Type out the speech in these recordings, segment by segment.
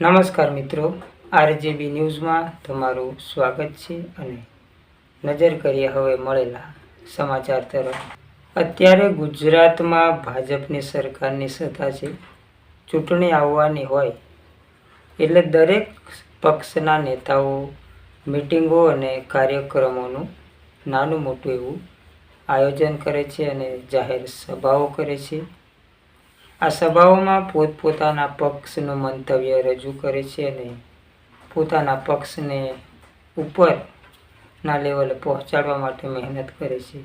નમસ્કાર મિત્રો. આરજેબી ન્યૂઝમાં તમારું સ્વાગત છે અને નજર કરીએ હવે મળેલા સમાચાર તરફ. અત્યારે ગુજરાતમાં ભાજપની સરકારની સત્તા છે. ચૂંટણી આવવાની હોય એટલે દરેક પક્ષના નેતાઓ, મિટિંગો અને કાર્યક્રમોનું નાનું મોટું એવું આયોજન કરે છે અને જાહેર સભાઓ કરે છે. આ સભાઓમાં પોતપોતાના પક્ષનું મંતવ્ય રજૂ કરે છે અને પોતાના પક્ષને ઉપરના લેવલે પહોંચાડવા માટે મહેનત કરે છે.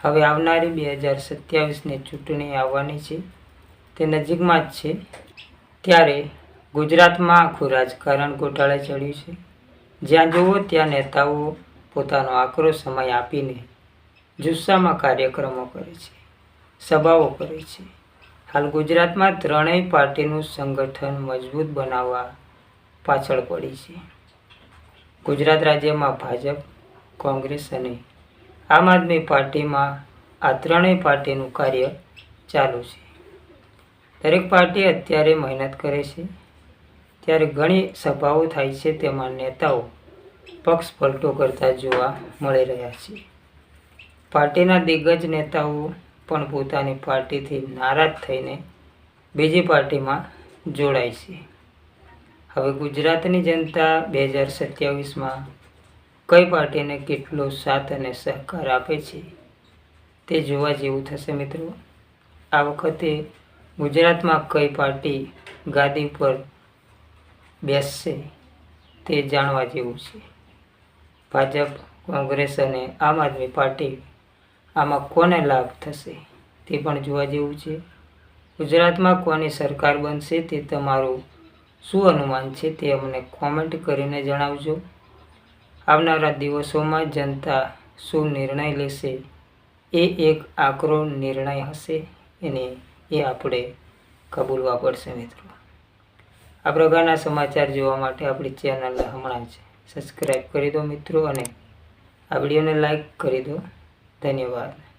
હવે આવનારી બે હજાર સત્યાવીસની ચૂંટણી આવવાની છે. તે નજીકમાં જ છે. ત્યારે ગુજરાતમાં આખું રાજકારણ ગોટાળે ચડ્યું છે. જ્યાં જુઓ ત્યાં નેતાઓ પોતાનો આકરો સમય આપીને જુસ્સામાં કાર્યક્રમો કરે છે. સભાઓ કરે છે. હાલ ગુજરાતમાં ત્રણેય પાર્ટીનું સંગઠન મજબૂત બનાવવા પાછળ પડી છે. ગુજરાત રાજ્યમાં ભાજપ, કોંગ્રેસ અને આમ આદમી પાર્ટીમાં આ ત્રણેય પાર્ટીનું કાર્ય ચાલુ છે. દરેક પાર્ટી અત્યારે મહેનત કરે છે. ત્યારે ઘણી સભાઓ થાય છે તેમાં નેતાઓ પક્ષ પલટો કરતા જોવા મળી રહ્યા છે. પાર્ટીના દિગ્ગજ નેતાઓ પણ પોતાની પાર્ટીથી નારાજ થઈને બીજી પાર્ટીમાં જોડાય છે. હવે ગુજરાતની જનતા બે હજાર સત્યાવીસમાં કઈ પાર્ટીને કેટલો સાથ અને સહકાર આપે છે તે જોવા જેવું થશે મિત્રો. આ વખતે ગુજરાતમાં કઈ પાર્ટી ગાદી પર બેસશે તે જાણવા જેવું છે. ભાજપ, કોંગ્રેસ અને આમ આદમી પાર્ટી આમાં કોને લાભ થશે? તે પણ જોવા જેવું છે. ગુજરાતમાં કોની સરકાર બનશે તે તમારું શું અનુમાન છે તે અમને કોમેન્ટ કરીને જણાવજો. આવનારા દિવસોમાં જનતા શું નિર્ણય લેશે? એ એક આકરો નિર્ણય હશે એને એ આપણે કબૂલવા પડશે મિત્રો. આ પ્રકારના સમાચાર જોવા માટે આપણી ચેનલને હમણાં જ સબસ્ક્રાઈબ કરી દો મિત્રો અને આ વિડીયોને લાઈક કરી દો. ધન્યવાદ.